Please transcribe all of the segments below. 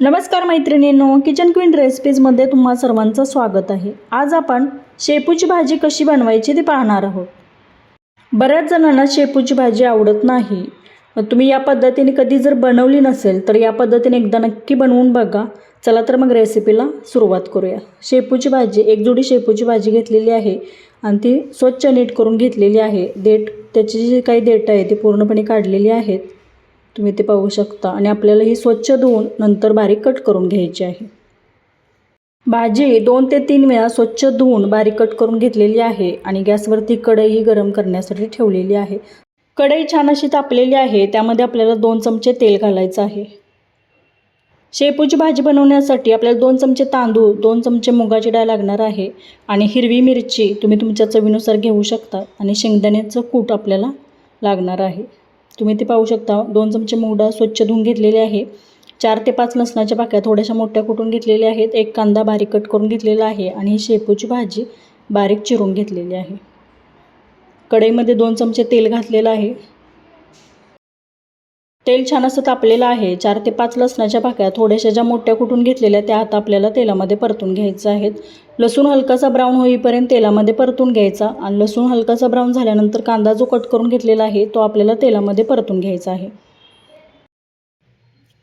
नमस्कार मैत्रिणींनो kitchen queen रेसिपीजमध्ये तुम्हा सर्वांचं स्वागत आहे. आज आपण शेपूची भाजी कशी बनवायची ती पाहणार आहोत. बऱ्याच जणांना शेपूची भाजी आवडत नाही. तुम्ही या पद्धतीने कधी जर बनवली नसेल तर या पद्धतीने एकदा नक्की बनवून बघा. चला तर मग रेसिपीला सुरुवात करूया. शेपूची भाजी एक जोडी शेपूची भाजी घेतलेली आहे आणि ती स्वच्छ नीट करून घेतलेली आहे. देठ त्याची जी काही देठ आहे ती पूर्णपणे काढलेली आहेत. तुम्ही ते पाहू शकता आणि आपल्याला ही स्वच्छ धुवून नंतर बारीक कट करून घ्यायची आहे. भाजी दोन ते तीन वेळा स्वच्छ धुवून बारीक कट करून घेतलेली आहे आणि गॅसवरती कढई गरम करण्यासाठी ठेवलेली आहे. कढई छान अशी तापलेली आहे त्यामध्ये आपल्याला दोन चमचे तेल घालायचं आहे. शेपूची भाजी बनवण्यासाठी आपल्याला दोन चमचे तांदूळ दोन चमचे मुगाची डाळ लागणार आहे आणि हिरवी मिरची तुम्ही तुमच्या चवीनुसार घेऊ शकता आणि शेंगदाण्याचं कूट आपल्याला लागणार आहे. तुम्ही ते पाहू शकता. दोन चमचे मूग डाळ स्वच्छ धुवून घेतलेले आहे. चार ते पाच लसणाच्या पाक्या थोड्याशा मोठ्या कुटून घेतलेल्या आहेत. एक कांदा बारीक कट करून घेतलेला आहे आणि ही शेपूची भाजी बारीक चिरून घेतलेली आहे. कढईमध्ये दोन चमचे तेल घातलेलं आहे. तेल छान असं तापलेलं आहे. चार ते पाच लसणाच्या पाक्या थोड्याशा ज्या मोठ्या कुटून घेतलेल्या त्या आता आपल्याला तेलामध्ये परतून घ्यायचं आहेत. लसूण हलकासा ब्राऊन होईपर्यंत तेलामध्ये परतून घ्यायचा आणि लसूण हलकासा ब्राऊन झाल्यानंतर कांदा जो कट करून घेतलेला आहे तो आपल्याला तेलामध्ये परतून घ्यायचा आहे.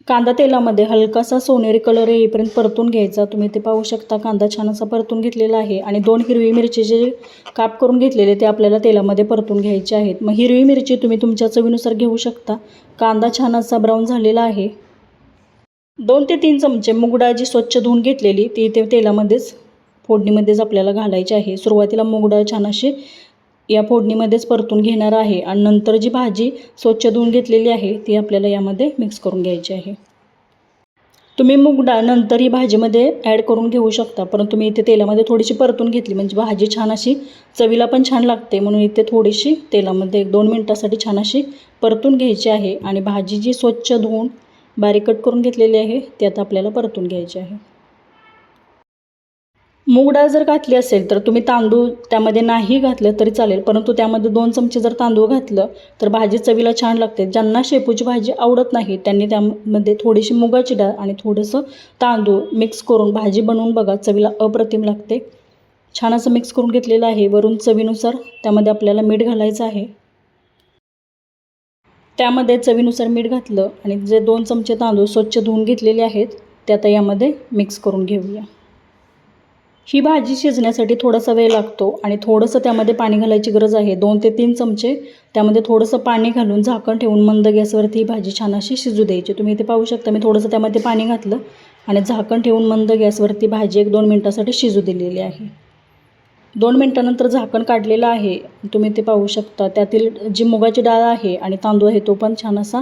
कांदा तेलामध्ये हलकासा सोनेरी कलर येईपर्यंत परतून घ्यायचा. तुम्ही ते पाहू शकता कांदा छान असा परतून घेतलेला आहे आणि दोन हिरवी मिरचीचे जे काप करून घेतलेले ते आपल्याला तेलामध्ये परतून घ्यायचे आहेत. मग हिरवी मिरची तुम्ही तुमच्या चवीनुसार घेऊ शकता. कांदा छान असा ब्राऊन झालेला आहे. दोन ते तीन चमचे मूग डाळ जी स्वच्छ धुवून घेतलेली ती ते तेलामध्येच फोडणीमध्येच आपल्याला घालायची आहे. सुरुवातीला मूग डाळ छान अशी या फोडणीमध्येच परतून घेणार आहे आणि नंतर जी भाजी स्वच्छ धुवून घेतलेली आहे ती आपल्याला यामध्ये मिक्स करून घ्यायची आहे. तुम्ही मूग डाळ नंतर ही भाजीमध्ये ॲड करून घेऊ शकता परंतु मी इथे तेलामध्ये थोडीशी परतून घेतली म्हणजे भाजी छान अशी चवीला पण छान लागते म्हणून इथे थोडीशी तेलामध्ये एक दोन मिनटासाठी छान अशी परतून घ्यायची आहे आणि भाजी जी स्वच्छ धुवून बारीक कट करून घेतलेली आहे ती आता आपल्याला परतून घ्यायची आहे. मूग डाळ जर घातली असेल तर तुम्ही तांदूळ त्यामध्ये नाही घातलं तरी चालेल. परंतु त्यामध्ये दोन चमचे जर तांदूळ घातलं तर भाजी चवीला छान लागते. ज्यांना शेपूची भाजी आवडत नाही त्यांनी त्यामध्ये थोडीशी मुगाची डाळ आणि थोडंसं तांदूळ मिक्स करून भाजी बनवून बघा चवीला अप्रतिम लागते. छान असं मिक्स करून घेतलेलं आहे. वरून चवीनुसार त्यामध्ये आपल्याला मीठ घालायचं आहे. त्यामध्ये चवीनुसार मीठ घातलं आणि जे दोन चमचे तांदूळ स्वच्छ धुवून घेतलेले आहेत ते आता यामध्ये मिक्स करून घेऊया. ही भाजी शिजण्यासाठी थोडासा वेळ लागतो आणि थोडंसं त्यामध्ये पाणी घालायची गरज आहे. दोन ते तीन चमचे त्यामध्ये थोडंसं पाणी घालून झाकण ठेवून मंद गॅसवरती ही भाजी छान अशी शिजू द्यायची. तुम्ही इथे पाहू शकता मी थोडंसं त्यामध्ये पाणी घातलं आणि झाकण ठेवून मंद गॅसवरती भाजी एक दोन मिनटासाठी शिजू दिलेली आहे. दोन मिनटानंतर झाकण काढलेलं आहे. तुम्ही ते पाहू शकता त्यातील जी मुगाची डाळ आहे आणि तांदूळ आहे तो पण छान असा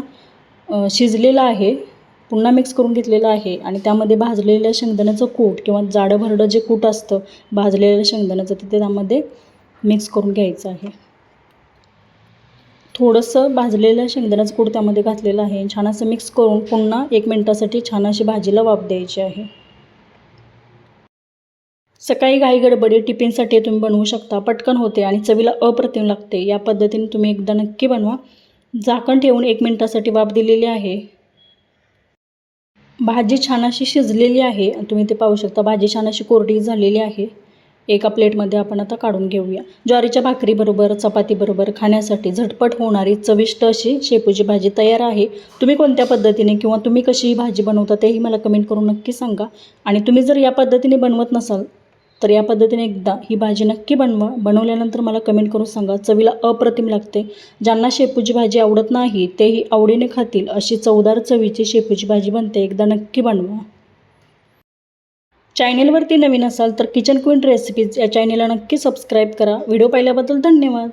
शिजलेला आहे. पुन्हा मिक्स करून घेतलेलं आहे आणि त्यामध्ये भाजलेल्या शेंगदाण्याचं कूट किंवा जाडं भरडं जे कूट असतं भाजलेल्या शेंगदाण्याचं ते त्यामध्ये मिक्स करून घ्यायचं आहे. थोडंसं भाजलेलं शेंगदाण्याचं कूट त्यामध्ये घातलेलं आहे. छान असं मिक्स करून पुन्हा एक मिनटासाठी छान अशी भाजीला वाफ द्यायची आहे. सकाळी घाई गडबडी टिफिनसाठी तुम्ही बनवू शकता. पटकन होते आणि चवीला अप्रतिम लागते. या पद्धतीने तुम्ही एकदा नक्की बनवा. झाकण ठेवून एक मिनटासाठी वाफ दिलेली आहे. भाजी छान अशी शिजलेली आहे. तुम्ही ते पाहू शकता. भाजी छान अशी कोरडी झालेली आहे. एका प्लेटमध्ये आपण आता काढून घेऊया. ज्वारीच्या भाकरीबरोबर चपातीबरोबर खाण्यासाठी झटपट होणारी चविष्ट अशी शेपूची भाजी तयार आहे. तुम्ही कोणत्या पद्धतीने किंवा तुम्ही कशी ही भाजी बनवता तेही मला कमेंट करून नक्की सांगा. आणि तुम्ही जर या पद्धतीने बनवत नसाल तर या पद्धतीने एकदा ही भाजी नक्की बनवा. बनवल्यानंतर मला कमेंट करून सांगा चवीला अप्रतिम लागते. ज्यांना शेपूची भाजी आवडत नाही तेही आवडीने खातील. अशी चवदार चवीची शेपूची भाजी बनते. एकदा नक्की बनवा. चॅनेलवरती नवीन असाल तर किचन क्वीन रेसिपीज या चॅनेलला नक्की सबस्क्राईब करा. व्हिडिओ पाहिल्याबद्दल धन्यवाद.